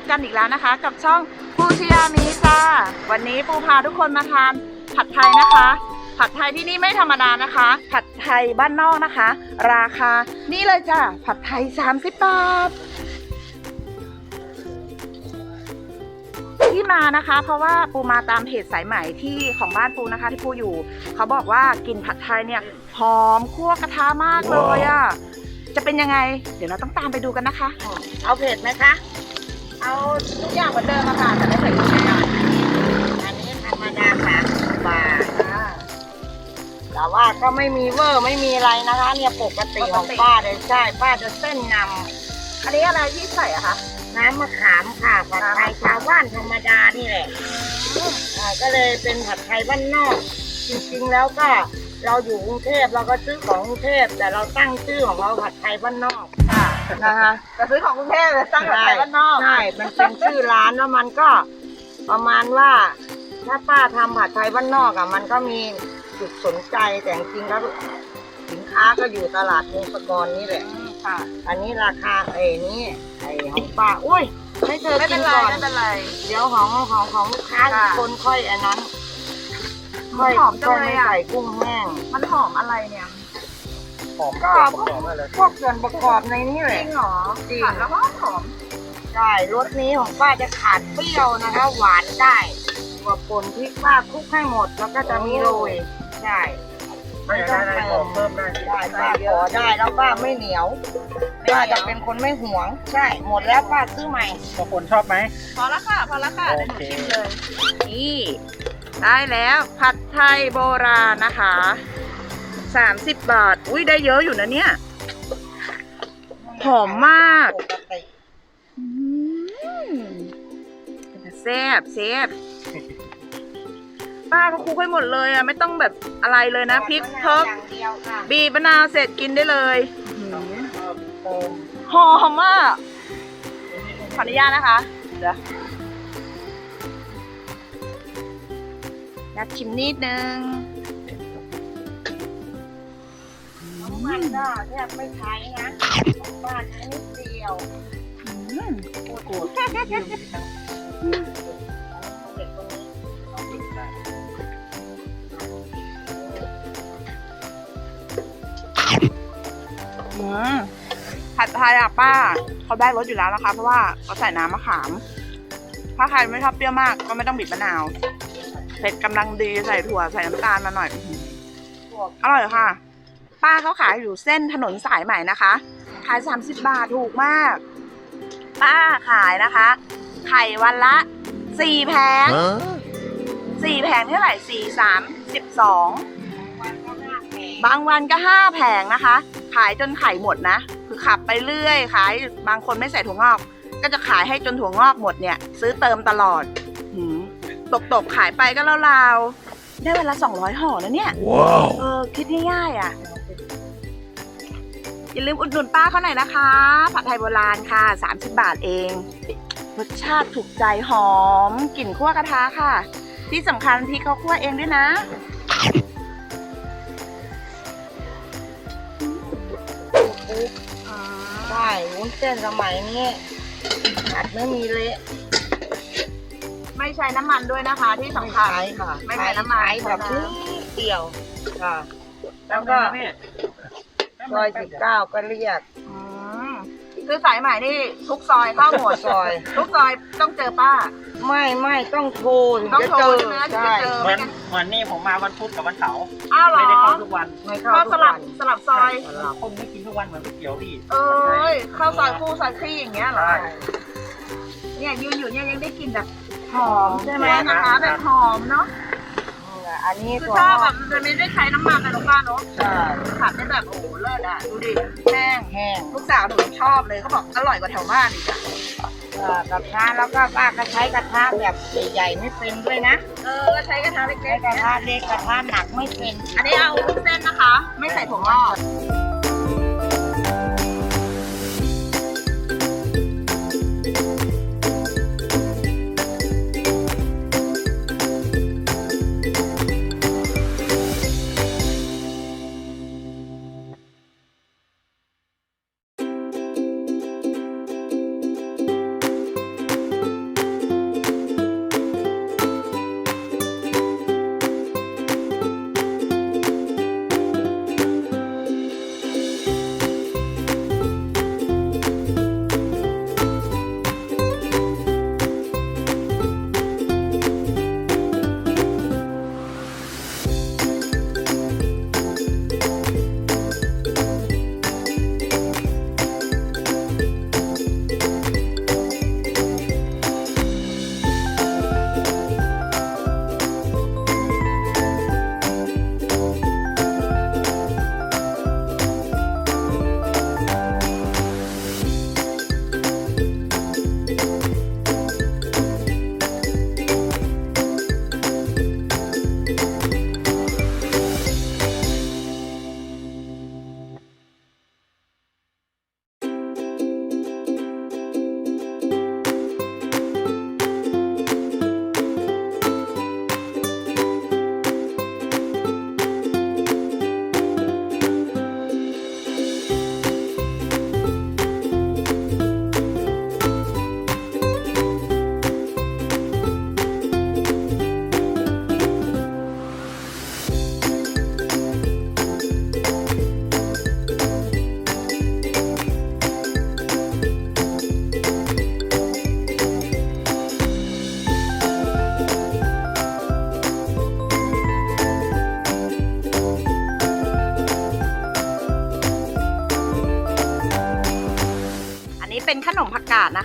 บกันอีกแล้วนะคะ กับช่องปูชยามีจ้าวันนี้ปูพาทุกคนมาทานผัดไทยนะคะ ผัดไทยที่นี่ไม่ธรรมดานะคะ ผัดไทยบ้านนอกนะคะ ราคา นี่เลยจ้ะผัดไทย 30 บาท ที่มานะคะ เพราะว่าปูมาตามเพจสายใหม่ที่ของบ้านปูนะคะ ที่ปูอยู่ เขาบอกว่ากินผัดไทยเนี่ยหอมคั่วกระทะมากเลยอะ่ะจะเป็นยังไง เดี๋ยวเราต้องตามไปดูกันนะคะ เอาเผ็ดไหมคะ เอาทุกอย่างเหมือนเดิมอะค่ะแต่ไม่ใส่กุ้งแห้งอันนี้ธรรมดาสามสิบบาทแต่ว่าก็ไม่มีเวอร์ไม่มีอะไรนะคะ เนี่ยปกติของป้าเลยใช่ป้าจะเส้นนอันนี้อะไรที่ใส่อะคะน้ำมะขามค่ะผัดไทยชาวบ้านธรรมดานี่แหละอ่าก็เลยเป็นผัดไทยบ้านนอก จริงๆแล้วก็เราอยู่กรุงเทพเราก็ซื้อของกรุงเทพแต่เราตั้งชื่อของเราผัดไทยบ้านนอก นะคะจะซื้อของกรุงเทพเลยตั้งผัดไทยบ้านนอก ใช่มันเป็นชื่อร้านแล้วมันก็ ประมาณว่าถ้าป้าทำผัดไทยบ้านนอกอะ มันก็มีจุดสนใจแต่จริงๆแล้วสินค้าก็อยู่ตลาดวงศกรนี่แหละ ค่ะ อันนี้ราคาไอ้นี่ไอ้ของป้าอุ้ยให้เธอไม่กิเป็นนไรก่อน ไม่เป็นไร เดี๋ยวของของของลูกค้าอีกค่ะคนค่อยอันนั้นมันหอมจังค่อยเลยไม่อะใส่กุ้งแห้ง มันหอมอะไรเนี่ย ก็พวกพวกส่วนประกอบในนี้แหจละริงเหรอจริงผัดแล้วก็หอมใช่รสนี้ของป้าจะขาดเปรี้ยวนะคะ หวานได้กว่าป่นพริกป้าคลุกให้หมดแล้วก็จะมีโรยใช่ไม่ต้องเติมเพิ่มได้ได้ป้าขอได้แล้วป้าไม่เหนียวป้าจะเป็นคนไม่หวง ใช่ หมดแล้วป้าซื้อใหม่ บางคนชอบไหม พอละค่ะพอละค่ะโอเดี๋ยวหนูเคชิมเลย นี่ ได้แล้วผัดไทยโบราณนะคะ 30บาท อุ้ยได้เยอะอยู่นะเนี่ย หอมมากปกติอืมแซ่บแซ่บป้าก็คลุกให้หมดเลยอะ ไม่ต้องแบบอะไรเลยนะพริกเพิกอย่างเดียวค่ะบีบมะนาวเสร็จกินได้เลยโอ้หอมมากขออนุญาตนะคะเดี๋ยวอยากชิมนิดนึง มันก็แทบไม่ใช้นะของป้าใช้นิดเดียวอืมโอ้โหเด็กตรงนี้อืมผัดไทยอะป้าเขาได้รสอยู่แล้วนะคะ เพราะว่าเขาใส่น้ำมะขาม ถ้าใครไม่ชอบเปรี้ยวมากก็ไม่ต้องบีบมะนาวเผ็ดกำลังดีใส่ถั่วใส่น้ำตาลมาหน่อยอื้อหือพวกอร่อยค่ะ ป้าเขาขายอยู่เส้นถนนสายใหม่นะคะ ขาย 30 บาทถูกมาก ป้าขายนะคะ ไข่วันละ4แผง4แผงเท่าไหร่4 3 12วันก็ห้าแผงบางวันก็5แผงนะคะ ขายจนไข่หมดนะ คือขับไปเรื่อย ขายบางคนไม่ใส่ถั่วงอก ก็จะขายให้จนถั่วงอกหมดเนี่ย ซื้อเติมตลอดหืมตกตกๆขายไปก็ราวๆได้วันละ200ห่อนะเนี่ย ว้าว เออ คิดง่ายๆอะ อย่าลืมอุดหนุนป้าเขาหน่อยนะคะ ผัดไทยโบราณค่ะ 30 บาทเอง รสชาติถูกใจหอมกลิ่นคั่วกระทะค่ะ ที่สำคัญพริกเขาคั่วเองด้วยนะปุ๊บใช่วุ้นเส้นสมัยนี้ผัดไม่มีเละไม่ใช้น้ำมันด้วยนะคะ ที่สำคัญใช้ค่ะไม่ใช้น้ำมันใช้แบบนิดเดียวค่ะ แล้วก็ ซอยสิบเก้าก็เรียก อืมคือสายใหม่นี่ทุกซอยเข้าหมดซอย ทุกซอยต้องเจอป้า ไม่ไม่ต้องโทรถึงต้องจะโทรเจอใช่ไหมถึงจะเจอเหมือนเหมือนนี่ผมมาวันพุธกับวันเสาร์อ้าวเหรอไม่ได้เข้าทุกวันไม่เข้าก็ทุสกลัวับนสลับซอยผมไม่กินทุกวันเหมือนก๋วยเตี๋ยวพี่เอ้ยเข้าซอยคู่ซอยคลี่อย่างเงี้ยเหรอ ใช่ เนี่ยยืนอยู่เนี่ยยังได้กลิ่นแบบหอมใช่ไหมแนะคะแบบหอมเนาะ อันนี้คือตัวชอบแบบมันจะไม่ได้ใช้น้ำมันนะลูกป้าเนาะใช่ผัดได้แบบโอ้โหเลิศอะดูดิแห้งแห้งลูกสาวหนูชอบเลยเขาบอกอร่อยกว่าแถวบ้านอีกอะเอ่อกระทะแล้วก็ป้าก็ใช้กระทะแบบใหญ่ๆไม่เป็นด้วยนะเออก็ใช้กระทะเล็ใช้กกระทะเล็กกระทะหนักไม่เป็น ๆ อันนี้เอาลูกเส้นนะคะ ไม่ใส่ถั่วงอก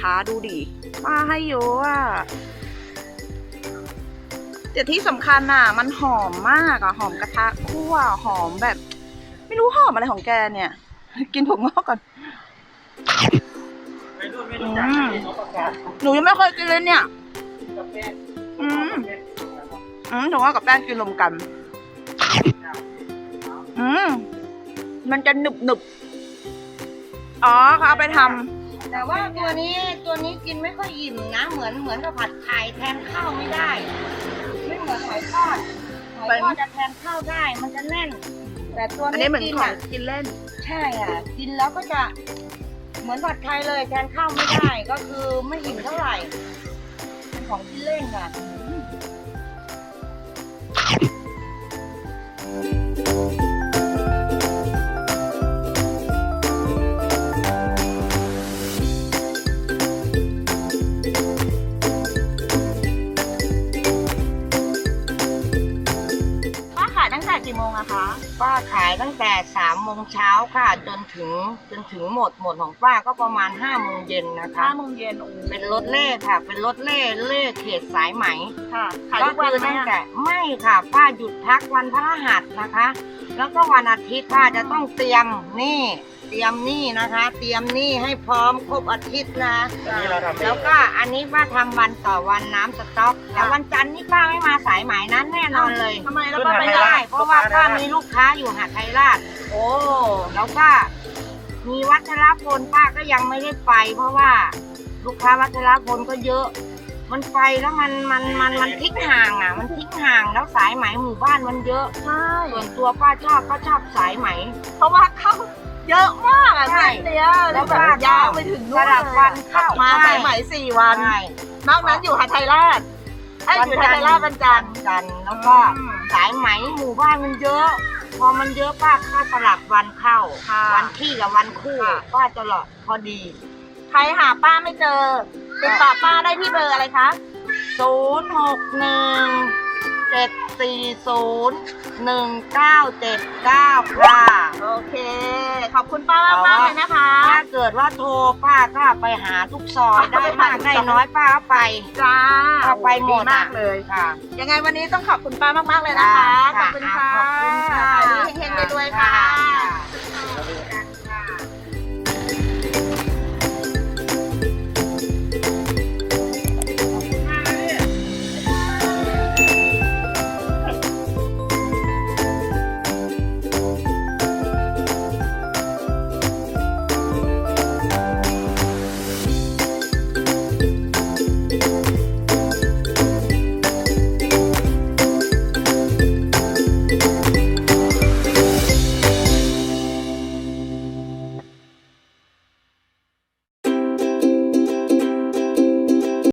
นะคะ ดูดิป้าให้เยอะอะแต่ที่สำคัญอะ มันหอมมากอะ หอมกระทะคั่วหอมแบบ ไม่รู้หอมอะไรของแกเนี่ย กินถั่วงอกก่อนหนูยังไม่เคยกินเลยเนี่ยอืมอืมถั่วงอกกับแป้งกินรวมกัน อืมมันจะหนึบหนึบอ๋อเขาเอาไปทำ แต่ว่าตัวนี้ตัวนี้กินไม่ค่อยอิ่มนะ เหมือนเหมือนกับผัดไทยแทนข้าวไม่ได้ ไม่เหมือนหอยทอดหอยทอดจะแทนข้าวได้ มันจะแน่น แต่ตัวอันนี้นี้เหมือนกินของอะกินเล่น ใช่อะ กินแล้วก็จะเหมือนผัดไทยเลยแทนข้าวไม่ได้ก็คือไม่อิ่มเท่าไหร่เป็นของกินเล่นค่ะป้า แต่กี่โมงอะคะ ป้าขายตั้งแต่สามโมงเช้าค่ะ จนถึงจนถึงหมดหมดของป้าก็ประมาณห้าโมงเย็นนะคะ ห้าโมงเย็นโอ้เป็นรถเล่ค่ะ เป็นรถเล่เล่เขตสายไหมค่ะขายก็ทุกวันคือไหมตั้งอะแต่ไม่ค่ะ ป้าหยุดพักวันพฤหัสนะคะ แล้วก็วันอาทิตย์ป้าจะต้องเตรียมนี่ เตรียมนี่นะคะ เตรียมนี่ให้พร้อมครบอาทิตย์นะอันนี้เราทำเอง แล้วก็อันนี้ป้าทำวันต่อวันน้ำสต๊อกแต่วันจันทร์นี่ป้าไม่มาสายไหมนั้นแน่นอนเลยทำไมแล้วขึ้นป้าหาไม่ไทยได้ราชเพราะว่าป้ามีลูกค้าอยู่หาดไทยราช โอ้ แล้วก็มีวัชรพลป้าก็ยังไม่ได้ไป เพราะว่าลูกค้าวัชรพลก็เยอะ มันไปแล้วมันมันมันมันทิ้งห่างอะ มันทิ้งห่างแล้วสายไหมหมู่บ้านมันเยอะ ใช่ส่วนตัวป้าชอบก็ชอบสายไหม เพราะว่าเข้า เยอะมากอะใช่เส้นเนี้ยแล้แล้ววแบบป้าก็ยาวไปถึงนู่นสลับวันเข้ามาใช่สายไหมสี่วัน ใช่นอกนั้นอยู่หาดไทยราชไอ้ยอยู่หาดไทยราชวันจันทร์ จันทร์แล้วก็อืม สายไหมหมู่บ้านมันเยอะ พอมันเยอะป้าก็สลับวันเข้า ค่ะ วันที่กับวันคู่ค่ะ ป้าตลอดพอดี ใครหาป้าไม่เจอติดต่อป้าได้ที่เบอร์อะไรคะศูนย์หกหนึ่ง เจ็ดสี่ศูนย์หนึ่งเก้าเจ็ดเก้าค่ะ โอเค ขอบคุณป้ามากมากๆเลยนะคะ ถ้าเกิดว่าโทรป้าก็ไปหาทุกซอยได้มากได้น้อยป้าก็ไป จ้าเอาไปหมดมากเลย ค่ะ ยังไงวันนี้ต้องขอบคุณป้ามากๆเลยนะคะ ขอบคุณค่ะขอบคุณค่ะขายดีเฮงๆรวยๆค่ะค่ะ